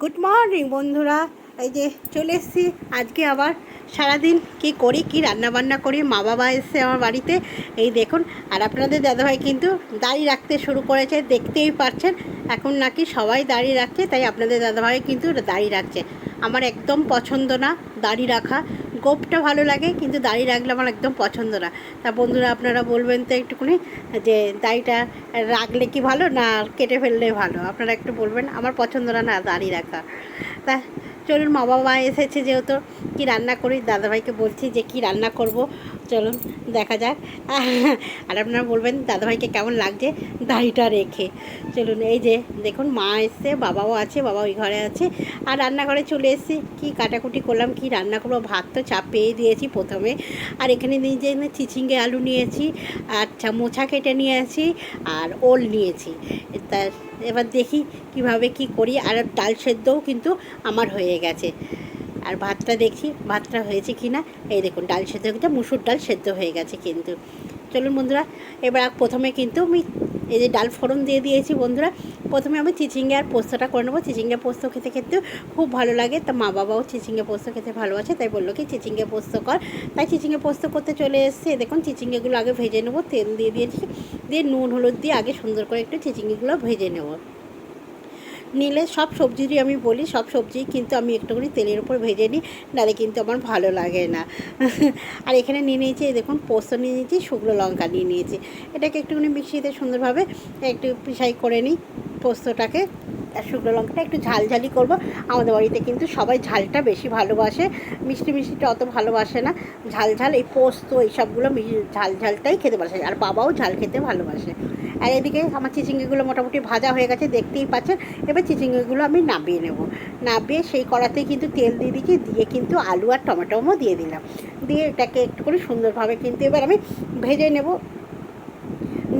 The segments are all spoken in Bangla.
গুড মর্নিং বন্ধুরা। এই যে চলে এসেছি। আজকে আবার সারাদিন কি করি, কি রান্না বান্না করি মা বাবা এসছে আমার বাড়িতে। এই দেখুন, আর আপনাদের দাদাভাই কিন্তু দাড়ি রাখতে শুরু করেছে, দেখতেই পাচ্ছেন। এখন নাকি সবাই দাড়ি রাখছে, তাই আপনাদের দাদাভাই কিন্তু দাড়ি রাখছে। আমার একদম পছন্দ না দাড়ি রাখা। গোপটা ভালো লাগে, কিন্তু দাড়ি রাখলে আমার একদম পছন্দ না। তা বন্ধুরা, আপনারা বলবেন তো একটুখানি যে দাড়িটা রাখলে কি ভালো না কেটে ফেললে ভালো? আপনারা একটু বলবেন, আমার পছন্দ না না দাড়ি রাখা। তা চলুন মা বাবা এসেছে যেহেতু, কি রান্না করি? দাদাভাইকে বলছি যে কি রান্না করব? চলুন, দেখা যাক। আর আপনারা বলবেন, দাদাভাইকে কেমন লাগছে? দাড়িটা রেখে। চলুন, এই যে দেখুন, মা এসছে, বাবাও আছে, বাবা ওই ঘরে আছে। আর রান্নাঘরে চলে এসেছি। কি কাটাকুটি করলাম, কি রান্না করব? ভাত তো চাপিয়ে দিয়েছি প্রথমে। আর এখানে নিজে চিচিঙ্গে আলু নিয়েছি আচ্ছা মোছা কেটে নিয়েছি, আর ওল নিয়েছি। তা এবার দেখি কীভাবে কি করি। আর ডাল সেদ্ধও কিন্তু আমার হয়ে গেছে। আর ভাতটা দেখছি ভাতটা হয়েছে কি না এই দেখুন, ডাল সেদ্ধ কিন্তু মুসুর ডাল সেদ্ধ হয়ে গেছে কিন্তু। চলুন বন্ধুরা, এবার প্রথমে কিন্তু আমি এই যে ডাল ফোড়ন দিয়ে দিয়েছি বন্ধুরা, প্রথমে আমি চিচিঙ্গে আর পোস্তটা করে নেব। চিচিঙ্গে পোস্ত খেতে খেতে খুব ভালো লাগে। তা মা বাবাও চিচিঙ্গে পোস্ত খেতে ভালোবাসে, তাই বলল কি, চিচিঙ্গে পোস্ত কর। তাই চিচিঙ্গে পোস্ত করতে চলে এসছে। দেখুন, চিচিঙ্গেগুলো আগে ভেজে নেব, তেল দিয়ে দিয়েছি। দিয়ে নুন, হলুদ দিয়ে আগে সুন্দর করে একটু চিচিঙ্গেগুলো ভেজে নেব। নিলে সব সবজিরই আমি বলি, সব সবজি কিন্তু আমি একটুখানি তেলের উপর ভেজে নিই, নাহলে কিন্তু আমার ভালো লাগে না। আর এখানে নিয়ে নিয়েছি দেখুন, পোস্ত নিয়ে নিয়েছি, শুকনো লঙ্কা নিয়ে নিয়েছি। এটাকে একটুখানি মিক্সিতে সুন্দরভাবে একটু পিসাই করে নিই পোস্তটাকে। আর শুকনো লঙ্কাটা একটু ঝালঝালি করব। আমাদের বাড়িতে কিন্তু সবাই ঝালটা বেশি ভালোবাসে। মিষ্টি মিষ্টিটা অত ভালোবাসে না। ঝাল ঝাল, এই পোস্ত এইসবগুলো ঝাল ঝালটাই খেতে ভালোবাসে। আর বাবাও ঝাল খেতে ভালোবাসে। আর এদিকে আমার চিচিঙ্গিগুলো মোটামুটি ভাজা হয়ে গেছে, দেখতেই পাচ্ছেন। এবার চিচিঙ্গিগুলো আমি নাবিয়ে নেব। নাবিয়ে সেই কড়াতে কিন্তু তেল দিয়ে দিয়েছি, দিয়ে কিন্তু আলু আর টমেটোমও দিয়ে দিলাম। দিয়ে এটাকে একটু করে সুন্দরভাবে কিন্তু এবার আমি ভেজে নেব।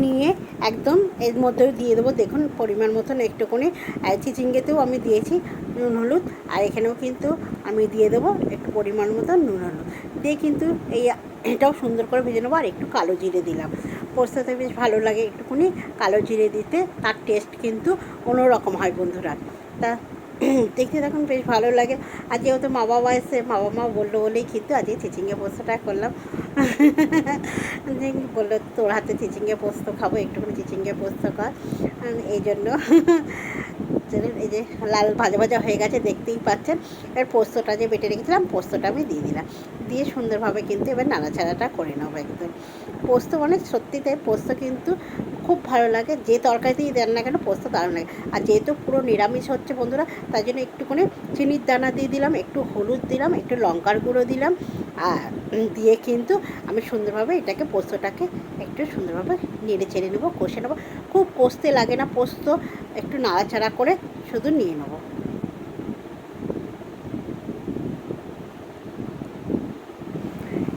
নিয়ে একদম এর মধ্যেও দিয়ে দেবো। দেখুন, পরিমাণ মতন একটুখানি। চিচিঙ্গেতেও আমি দিয়েছি নুন, হলুদ। আর এখানেও কিন্তু আমি দিয়ে দেবো একটু পরিমাণ মতন নুন, হলুদ। দিয়ে কিন্তু এই এটাও সুন্দর করে ভেজে নেব আর একটু কালো জিরে দিলাম। পোস্ততে বেশ ভালো লাগে একটুখানি কালো জিরে দিতে। তার টেস্ট কিন্তু অন্যরকম হয় বন্ধুরা। তা দেখতে তখন বেশ ভালো লাগে। আর যেহেতু মা বাবা এসে, মা বাবা বলল বলেই কিন্তু আজকে চিচিঙ্গে পোস্তটা করলাম। বলল তোর হাতে চিচিঙ্গে পোস্ত খাব, একটুখানি চিচিঙ্গে পোস্ত কর। এই জন্য এই যে লাল ভাজা ভাজা হয়ে গেছে, দেখতেই পাচ্ছেন। এবার পোস্তটা যে বেটে রেখেছিলাম, পোস্তটা আমি দিয়ে দিলাম। দিয়ে সুন্দরভাবে কিন্তু এবার নাড়াচাড়াটা করে নেব একদম। পোস্ত মানে সত্যিতে পোস্ত কিন্তু খুব ভালো লাগে। যে তরকারিতেই দেন না কেন, পোস্ত দারুণ লাগে। আর যেহেতু পুরো নিরামিষ হচ্ছে বন্ধুরা তাই জন্য একটুখানি চিনির দানা দিয়ে দিলাম, একটু হলুদ দিলাম, একটু লঙ্কার গুঁড়ো দিলাম। আর দিয়ে কিন্তু আমি সুন্দরভাবে এটাকে, পোস্তটাকে একটু সুন্দরভাবে নেড়ে চেড়ে নেব, কষে নেব। খুব কষতে লাগে না পোস্ত, একটু নাড়াচাড়া করে। শুধু নিয়ে নেব।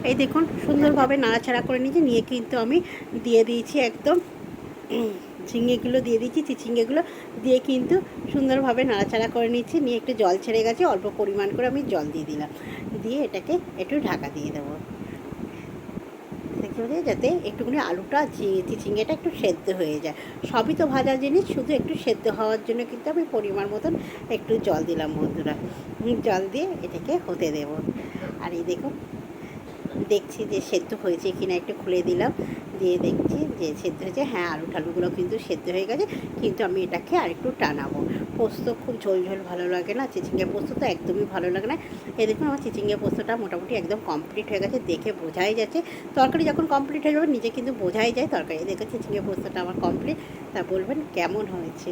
এই দেখুন, সুন্দরভাবে নাড়াচাড়া করে নিয়েছি, নিয়ে কিন্তু আমি দিয়ে দিয়েছি একদম ঝিঙেগুলো দিয়ে দিয়েছি চিচিঙ্গেগুলো দিয়ে কিন্তু সুন্দরভাবে নাড়াচাড়া করে নিচ্ছি নিয়ে একটু জল ছেড়ে গেছে, অল্প পরিমাণ করে আমি জল দিয়ে দিলাম। দিয়ে এটাকে একটু ঢাকা দিয়ে দেবো। যাতে একটুখানি আলুটা চিচিঙ্গেটা একটু সেদ্ধ হয়ে যায়। সবই তো ভাজা জিনিস, শুধু একটু সেদ্ধ হওয়ার জন্য কিন্তু আমি পরিমাণ মতন একটু জল দিলাম বন্ধুরা। জল দিয়ে এটাকে হতে দেব। আর এই দেখুন, দেখছি যে সেদ্ধ হয়েছে কিনা একটু খুলে দিলাম। দিয়ে দেখছি যে সেদ্ধ হয়েছে। হ্যাঁ আলু টালুগুলো কিন্তু সেদ্ধ হয়ে গেছে, কিন্তু আমি এটাকে আরেকটু টানাবো। পোস্ত খুব ঝোল ঝোল ভালো লাগে না, চিচিঙ্গে পোস্ত তো একদমই ভালো লাগে না। এ দেখুন আমার চিচিঙ্গে পোস্তটা মোটামুটি একদম কমপ্লিট হয়ে গেছে, দেখে বোঝাই যাচ্ছে। তরকারি যখন কমপ্লিট হয়ে যাবে, নিজে কিন্তু বোঝাই যায় তরকারি। দেখে চিচিঙ্গে পোস্তটা আমার কমপ্লিট তা বলবেন কেমন হয়েছে?